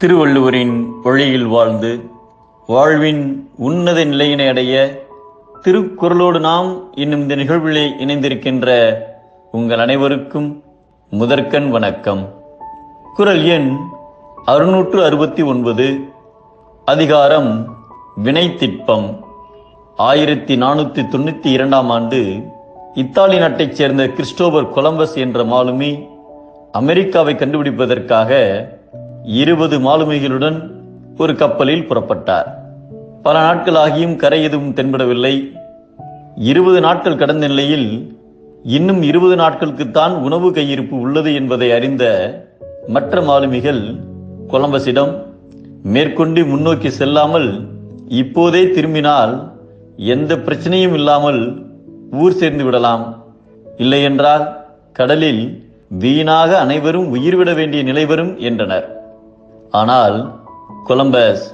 திருவள்ளுவரின் வழியில் வாழ்ந்து வாழ்வின் உன்னத நிலையினை அடைய திருக்குறளோடு நாம் இன்னும் இந்த நிகழ்விலே இணைந்திருக்கின்ற உங்கள் அனைவருக்கும் முதற்கண் வணக்கம். குறள் எண் அறுநூற்று அறுபத்தி ஒன்பது அதிகாரம் வினைத்திட்பம் ஆயிரத்தி நானூற்றி தொண்ணூற்றி இரண்டாம் ஆண்டு இத்தாலி நாட்டைச் சேர்ந்த கிறிஸ்டோபர் கொலம்பஸ் என்ற மாலுமி அமெரிக்காவை கண்டுபிடிப்பதற்காக இருபது மாலுமிகளுடன் ஒரு கப்பலில் புறப்பட்டார். பல நாட்களாகியும் கரை எதுவும் தென்படவில்லை. இருபது நாட்கள் கடந்த நிலையில் இன்னும் இருபது நாட்களுக்குத்தான் உணவு கையிருப்பு உள்ளது என்பதை அறிந்த மற்ற மாலுமிகள் கொலம்பஸிடம் மேற்கொண்டு முன்னோக்கி செல்லாமல் இப்போதே திரும்பினால் எந்த பிரச்சனையும் இல்லாமல் ஊர் சேர்ந்து விடலாம். இல்லையென்றால் கடலில் வீணாக அனைவரும் உயிர்விட வேண்டிய நிலை வரும் என்றனர். ஆனால் கொலம்பஸ்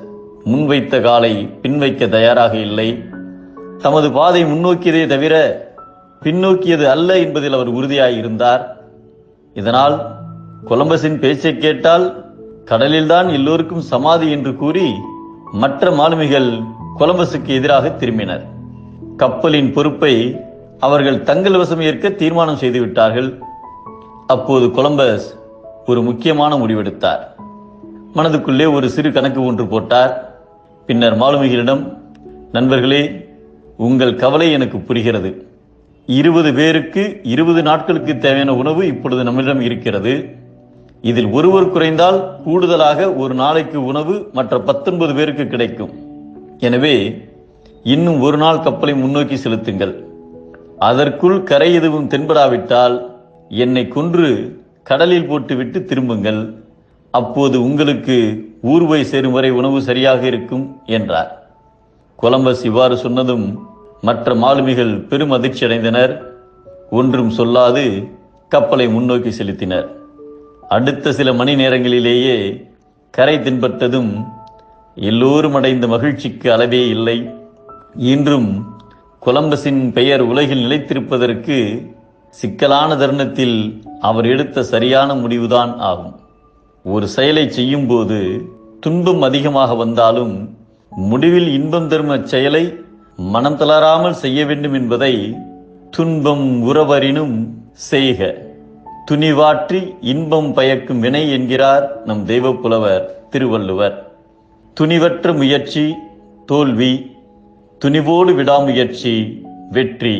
முன்வைத்த காலை பின்வைக்க தயாராக இல்லை. தமது பாதை முன்னோக்கியதே தவிர பின்னோக்கியது அல்ல என்பதில் அவர் உறுதியாய் இருந்தார். இதனால் கொலம்பஸின் பேச்சை கேட்டால் கடலில்தான் எல்லோருக்கும் சமாதி என்று கூறி மற்ற மாலுமிகள் கொலம்பஸுக்கு எதிராக திரும்பினர். கப்பலின் பொறுப்பை அவர்கள் தங்கள் வசம் ஏற்க தீர்மானம் செய்துவிட்டார்கள். அப்போது கொலம்பஸ் ஒரு முக்கியமான முடிவெடுத்தார். மனதுக்குள்ளே ஒரு சிறு கணக்கு ஒன்று போட்டார். பின்னர் மாலுமிகளிடம் நண்பர்களே உங்கள் கவலை எனக்கு புரிகிறது. இருபது பேருக்கு இருபது நாட்களுக்கு தேவையான உணவு இப்பொழுது நம்மிடம் இருக்கிறது. இதில் ஒருவர் குறைந்தால் கூடுதலாக ஒரு நாளைக்கு உணவு மற்ற பத்தொன்பது பேருக்கு கிடைக்கும். எனவே இன்னும் ஒரு நாள் கப்பலை முன்னோக்கி செலுத்துங்கள். அதற்குள் கரை எதுவும் தென்படாவிட்டால் என்னை கொன்று கடலில் போட்டுவிட்டு திரும்புங்கள். அப்போது உங்களுக்கு ஊர்வை சேரும் வரை உணவு சரியாக இருக்கும் என்றார். கொலம்பஸ் இவ்வாறு சொன்னதும் மற்ற மாலுமிகள் பெரும் அதிர்ச்சி அடைந்தனர். ஒன்றும் சொல்லாது கப்பலை முன்னோக்கி செலுத்தினர். அடுத்த சில மணி நேரங்களிலேயே கரை தென்பட்டதும் எல்லோரும் அடைந்த மகிழ்ச்சிக்கு அளவே இல்லை. இன்றும் கொலம்பஸின் பெயர் உலகில் நிலைத்திருப்பதற்கு சிக்கலான தருணத்தில் அவர் எடுத்த சரியான முடிவுதான் ஆகும். ஒரு செயலை செய்யும்போது துன்பம் அதிகமாக வந்தாலும் முடிவில் இன்பம் தரும் அச்செயலை மனம் தளராமல் செய்ய வேண்டும் என்பதை துன்பம் உறவரினும் செய்க. துணிவாற்றி இன்பம் பயக்கும் வினை என்கிறார் நம் தெய்வப்புலவர் திருவள்ளுவர். துணிவற்ற முயற்சி தோல்வி துணிவோடு விடாமுயற்சி வெற்றி.